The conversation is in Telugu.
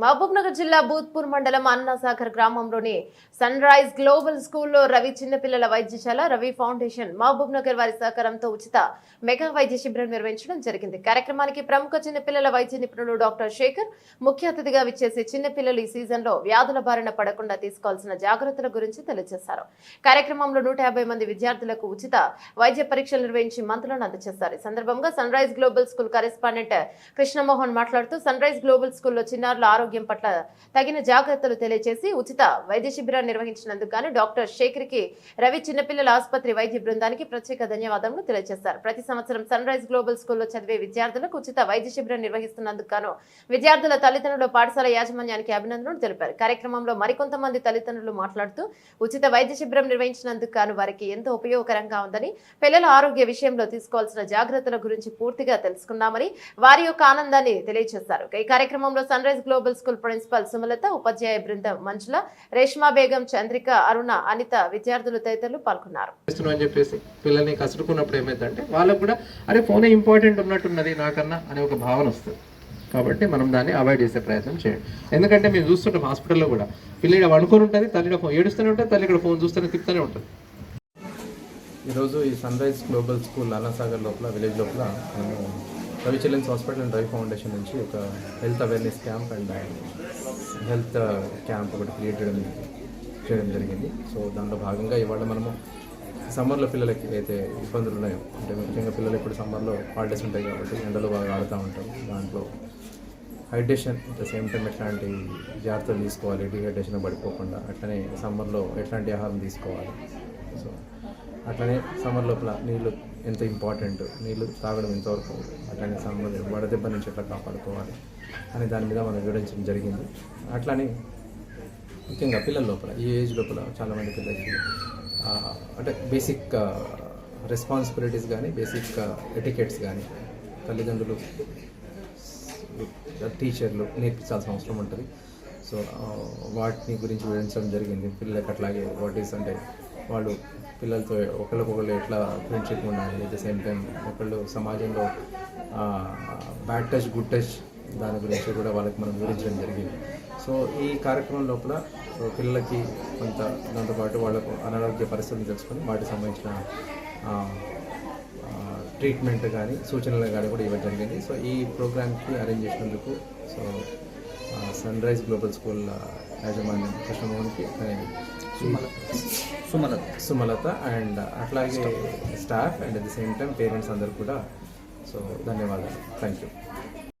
మహబూబ్నగర్ జిల్లా భూత్పూర్ మండలం అన్నాసాగర్ గ్రామంలోని సన్ రైజ్ గ్లోబల్ స్కూల్లో రవి చిన్నపిల్లల వైద్యశాల రవి ఫౌండేషన్ మహబూబ్నగర్ వారి సహకారంతో ఉచిత మెగా వైద్య శిబిరం నిర్వహించడం జరిగింది. కార్యక్రమానికి ప్రముఖ చిన్నపిల్లల వైద్య నిపుణులు డాక్టర్ శేఖర్ ముఖ్య అతిథిగా విచ్చేసి చిన్నపిల్లలు ఈ సీజన్లో వ్యాధుల బారిన పడకుండా తీసుకోవాల్సిన జాగ్రత్తల గురించి తెలియజేశారు. కార్యక్రమంలో నూట యాభై మంది విద్యార్థులకు ఉచిత వైద్య పరీక్షలు నిర్వహించి మంత్రులను అందజేశారు. ఈ సందర్భంగా Sunrise Global School correspondent Krishnamohan మాట్లాడుతూ సన్ రైజ్ గ్లోబల్ స్కూల్లో చిన్నారుల ఆరోగ్య పట్ల తగిన జాగ్రత్తలు తెలియజేసి ఉచిత వైద్య శిబిరాన్ని నిర్వహించినందుకు గాను డాక్టర్ శేఖర్కి రవి చిన్నపిల్లల ఆసుపత్రి వైద్య బృందానికి ప్రత్యేక ధన్యవాదాలు తెలియజేశారు ప్రతి సంవత్సరం సన్ రైజ్ గ్లోబల్ స్కూల్లో చదివే విద్యార్థులకు ఉచిత వైద్య శిబిరం నిర్వహిస్తున్నందుకు గాను విద్యార్థుల తల్లిదండ్రులు పాఠశాల యాజమాన్యానికి అభినందనలు తెలిపారు. కార్యక్రమంలో మరికొంతమంది తల్లిదండ్రులు మాట్లాడుతూ ఉచిత వైద్య శిబిరం నిర్వహించినందుకు గాను వారికి ఎంతో ఉపయోగకరంగా ఉందని పిల్లల ఆరోగ్య విషయంలో తీసుకోవాల్సిన జాగ్రత్తల గురించి పూర్తిగా తెలుసుకున్నామని వారి యొక్క ఆనందాన్ని తెలియజేశారు ఈ కార్యక్రమంలో Sunrise Global School principal Sumalatha ఉపాధ్యాయ బృందం మంజుల రేష్మా బేగం చంద్రిక అరుణ అనిత విద్యార్థులు తదితరులు పాల్గొన్నారు. అని చెప్పేసి పిల్లల్ని కసురుకున్నప్పుడు ఏమైందంటే వాళ్ళకు కూడా అరే ఫోనే ఇంపార్టెంట్ ఉన్నట్టున్నది నాకన్నా అనే ఒక భావన వస్తుంది. కాబట్టి మనం దాన్ని అవాయిడ్ చేసే ప్రయత్నం చేయండి. ఎందుకంటే మేము చూస్తుంటాం హాస్పిటల్లో కూడా పిల్ల ఇక్కడ వండుకొని ఉంటుంది తల్లి ఫోన్ ఏడుస్తూనే ఉంటుంది తల్లి ఇక్కడ ఫోన్ చూస్తూనే తిప్పుతూనే ఉంటుంది. ఈరోజు ఈ Sunrise Global School Annasagar లోపల విలేజ్ లోపల Ravi Children's Hospital and Ravi Foundation నుంచి ఒక health awareness camp and health camp ఒకటి క్రియేట్ చేయడం చేయడం జరిగింది. సో దాంట్లో భాగంగా ఇవాళ మనము సమ్మర్లో పిల్లలకి అయితే ఇబ్బందులు ఉన్నాయో అంటే ముఖ్యంగా పిల్లలు ఇప్పుడు సమ్మర్లో హాలిడేస్ ఉంటాయి కాబట్టి ఎండలో బాగా ఆడుతూ ఉంటారు. దాంట్లో hydration at the same time ఎట్లాంటి జాగ్రత్తలు తీసుకోవాలి డిహైడ్రేషన్ పడిపోకుండా అట్లనే సమ్మర్లో ఎట్లాంటి ఆహారం తీసుకోవాలి. అట్లనే సమ్మర్ లోపల నీళ్ళు ఎంత ఇంపార్టెంట్? నీళ్ళు తాగడం ఎంతవరకు అట్లనే సమ్మర్ వడదెబ్బ నుంచి ఎట్లా కాపాడుకోవాలి అనే దాని మీద మనం వివరించడం జరిగింది. అట్లనే ముఖ్యంగా పిల్లల లోపల ఈ ఏజ్ లోపల చాలామంది పిల్లలకి అంటే బేసిక్ రెస్పాన్సిబిలిటీస్ కానీ బేసిక్ ఎటికెట్స్ కానీ తల్లిదండ్రులు టీచర్లు నేర్పించాల్సిన అవసరం ఉంటుంది. సో వాటిని గురించి వివరించడం జరిగింది. పిల్లలకి అట్లాగే వాట్ ఈస్ అంటే వాళ్ళు పిల్లలతో ఒకరికొకరు ఎట్లా ఫ్రెండ్షిప్ ఉండాలి అట్ ద సేమ్ టైం ఒకళ్ళు సమాజంలో బ్యాడ్ టచ్ గుడ్ టచ్ దాని గురించి కూడా వాళ్ళకి మనం వివరించడం జరిగింది. సో ఈ కార్యక్రమం లోపల పిల్లలకి కొంత దాంతోపాటు వాళ్ళకు అనారోగ్య పరిస్థితులు తెలుసుకొని వాటికి సంబంధించిన ట్రీట్మెంట్ కానీ సూచనలు కానీ కూడా ఇవ్వడం జరిగింది. సో ఈ ప్రోగ్రామ్కి అరేంజ్ చేసినందుకు so Sunrise Global School యాజమాన్యం కృష్ణమోహన్కి సుమలత. సుమలత అండ్ అట్లాగే staff and at the same time parents అందరు కూడా. సో ధన్యవాదాలు. Thank you